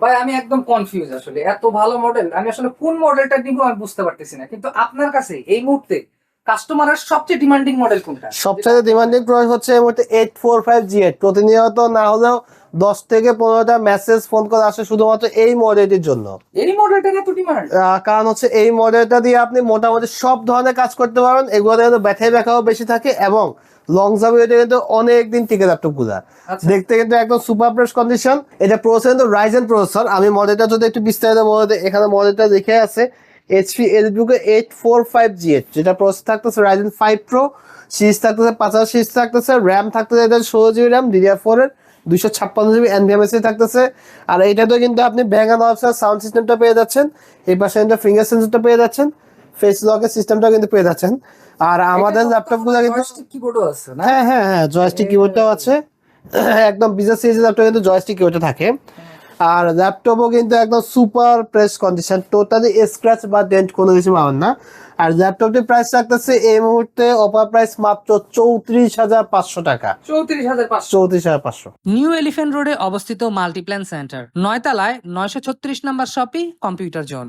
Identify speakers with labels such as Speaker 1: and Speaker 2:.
Speaker 1: ভাই, আমি একদম কনফিউজ আসলে। এত ভালো মডেল আমি আসলে কোন মডেলটা নিব আমি বুঝতে পারতেছি না। কিন্তু আপনার কাছে এই মুহূর্তে কাস্টমারের সবচেয়ে ডিমান্ডিং মডেল কোনটা?
Speaker 2: সবচেয়ে ডিমান্ডিং প্রোডাক্ট হচ্ছে এই মুহূর্তে eight four five G eight প্রতিনিয়ত না হলেও দশ থেকে পনেরোটা মেসেজ ফোন করে আসে শুধুমাত্র এই মডেলটির জন্য।
Speaker 1: এই মডেলটার এত ডিমান্ড
Speaker 2: কারণ হচ্ছে এই মডেলটা দিয়ে আপনি মোটামুটি সব ধরনের কাজ করতে পারবেন এগুলোতে কিন্তু ব্যাটারি ব্যাকআপও বেশি থাকে এবং লং জার্ভিতে কিন্তু অনেক দিন টিকে ল্যাপটপগুলা
Speaker 1: আচ্ছা।
Speaker 2: দেখতে কিন্তু একদম সুপার ফ্রেশ কন্ডিশন এটা প্রসেসর কিন্তু রাইজেন প্রসেসর আমি মডেলটা যদি একটু বিস্তারিত বলতে এখানে মডেলটা লিখে আছে HP LBK eight four five G eight যেটা প্রসেসর থাকতেছে রাইজেন ফাইভ প্রো সিরিজ থাকতেছে পাঁচ হাজার সিরিজ থাকতেছে র্যাম থাকতেছে এটা ষোলো জিবি র্যাম ডিডিআর ফোর এর দুইশো ছাপ্পান্ন জিবি এনভিএমএসি থাকতেছে। আর এইটাতে কিন্তু আপনি ব্যাঙ্গ অ্যান্ড অপশন সাউন্ড সিস্টেমটা পেয়ে যাচ্ছেন। এই পাশে কিন্তু ফিঙ্গার সেন্সরটা পেয়ে যাচ্ছেন। ফেস লকের সিস্টেমটা কিন্তু পেয়ে যাচ্ছেন। আর আমাদের ল্যাপটপগুলো কিন্তু
Speaker 1: কিবোর্ডও আছে
Speaker 2: হ্যাঁ হ্যাঁ হ্যাঁ জয়স্টিক কিবোর্ডটাও আছে। একদম বিজনেস সিরিজের ল্যাপটপ কিন্তু জয়স্টিক কিবোর্ডটা থাকে। আর ল্যাপটপও কিন্তু একদম super fresh condition totally scratch বা ডেন্ট কোনো কিছু পাবেন না। আর ল্যাপটপটির প্রাইস থাকতেছে এই মুহূর্তে অফার প্রাইস মাত্র চৌত্রিশ হাজার পাঁচশো টাকা।
Speaker 1: চৌত্রিশ হাজার পাঁচশো।
Speaker 2: চৌত্রিশ হাজার পাঁচশো।
Speaker 3: নিউ এলিফেন্ট রোডে অবস্থিত মাল্টিপ্ল্যান সেন্টার নয়তলায় নয়শো ছত্রিশ নম্বর শপি কম্পিউটার জোন